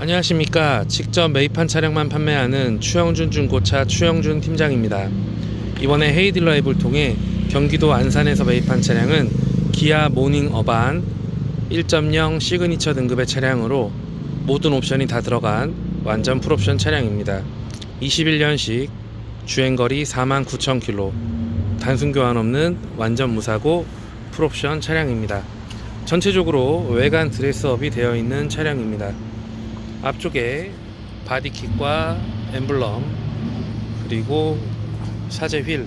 안녕하십니까. 직접 매입한 차량만 판매하는 추영준 중고차 추영준 팀장입니다. 이번에 헤이딜러앱을 통해 경기도 안산에서 매입한 차량은 기아 모닝 어반 1.0 시그니처 등급의 차량으로 모든 옵션이 다 들어간 완전 풀옵션 차량입니다. 21년식 주행거리 49,000km 단순 교환 없는 완전 무사고 풀옵션 차량입니다. 전체적으로 외관 드레스업이 되어 있는 차량입니다. 앞쪽에 바디킷과 엠블럼 그리고 사제 휠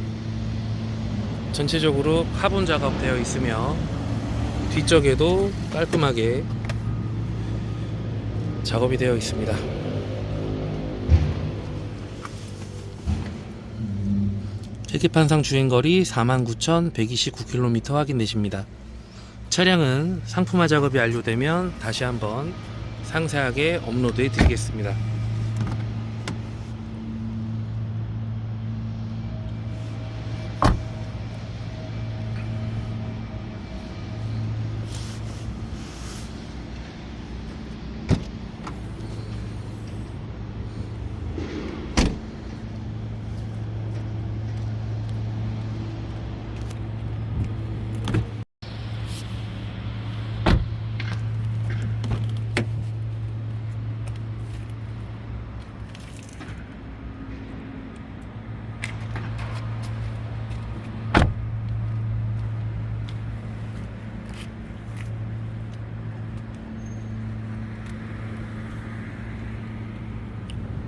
전체적으로 카본 작업되어 있으며 뒤쪽에도 깔끔하게 작업이 되어 있습니다. 계기판상 주행거리 49,129km 확인되십니다. 차량은 상품화 작업이 완료되면 다시 한번 상세하게 업로드해 드리겠습니다.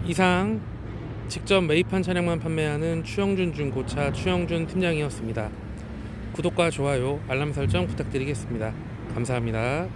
이상 직접 매입한 차량만 판매하는 추영준 중고차 추영준 팀장이었습니다. 구독과 좋아요, 알람 설정 부탁드리겠습니다. 감사합니다.